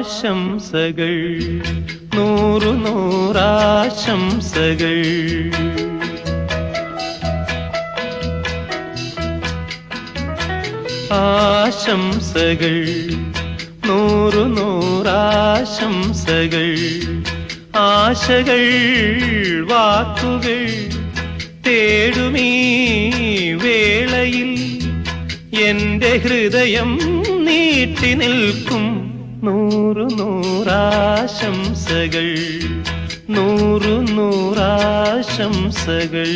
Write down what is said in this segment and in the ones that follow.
ആശംസകൾ നൂറു നൂറാശംസകൾ. ആശംസകൾ നൂറു നൂറാശംസകൾ. ആശകൾ വാക്കുകൾ തേടുമീ വേളയിൽ എന്റെ ഹൃദയം നീട്ടി നിൽക്കും. നൂറു നൂറാശംസകൾ നൂറു നൂറാശംസകൾ.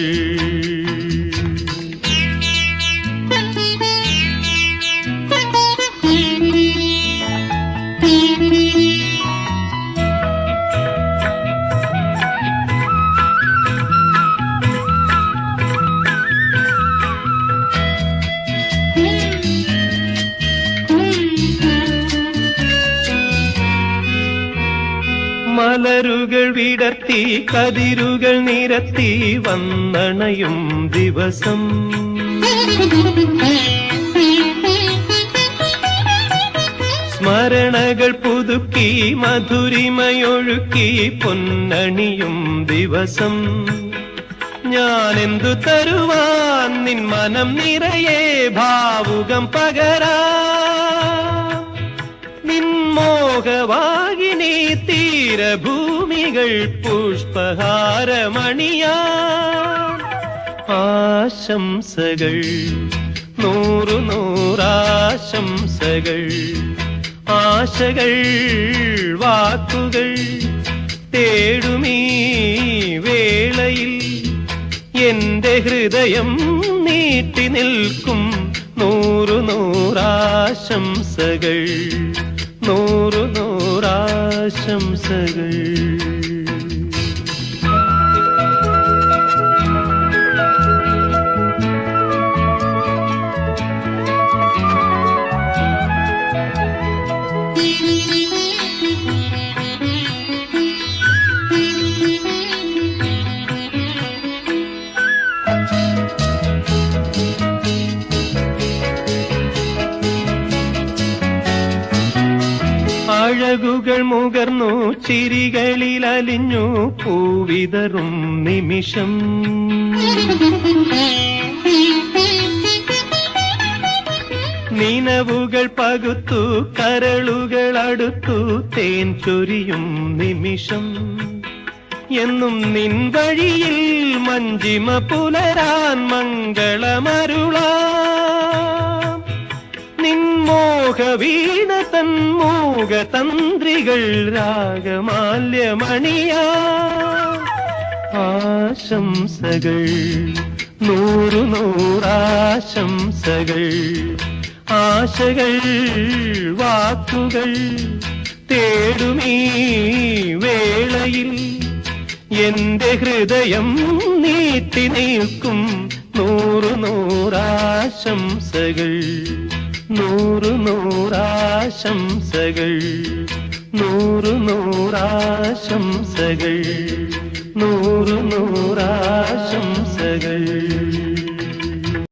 മലരുകൾ വിടർത്തി കതിരുകൾ നിരത്തി വന്നണയും ദിവസം. സ്മരണകൾ പുതുക്കി മധുരിമയൊഴുക്കി പൊന്നണിയും ദിവസം. ഞാൻ എന്തു തരുവാൻ നിൻ മനം നിറയെ ഭാവുകം പകരാ തീരഭൂമികൾ പുഷ്പഹാരമണിയാ. ആശംസകൾ നൂറു നൂറാശംസകൾ. ആശകൾ വാക്കുകൾ തേടുമീ വേളയിൽ. എന്റെ ഹൃദയം നീട്ടി നിൽക്കും നൂറു നൂറാശംസകൾ. നൂറു നൂറാശംസകൾ അഴകുകൾ മുകർന്നു ചിരികളിൽ അലിഞ്ഞു പൂവിതറും നിമിഷം. നിനവുകൾ പകുത്തു കരളുകൾ അടുത്തു തേൻ ചൊരിയും നിമിഷം. എന്നും നിൻ വഴിയിൽ മഞ്ചിമ പുലരാൻ മംഗളമരുളാം നിൻമോഹ വീണ തൻ മൂക തന്ത്രികൾ രാഗമാല്യമണിയ. ആശംസകൾ നൂറു നൂറാശംസകൾ ആശകൾ വാക്കുകൾ തേടുമീ വേളയിൽ. എന്റെ ഹൃദയം നീട്ടി നിൽക്കും നൂറു നൂറാശംസകൾ. നൂറു നൂറാശംസകൾ. നൂറു നൂറാശംസകൾ. നൂറു നൂറാശംസകൾ.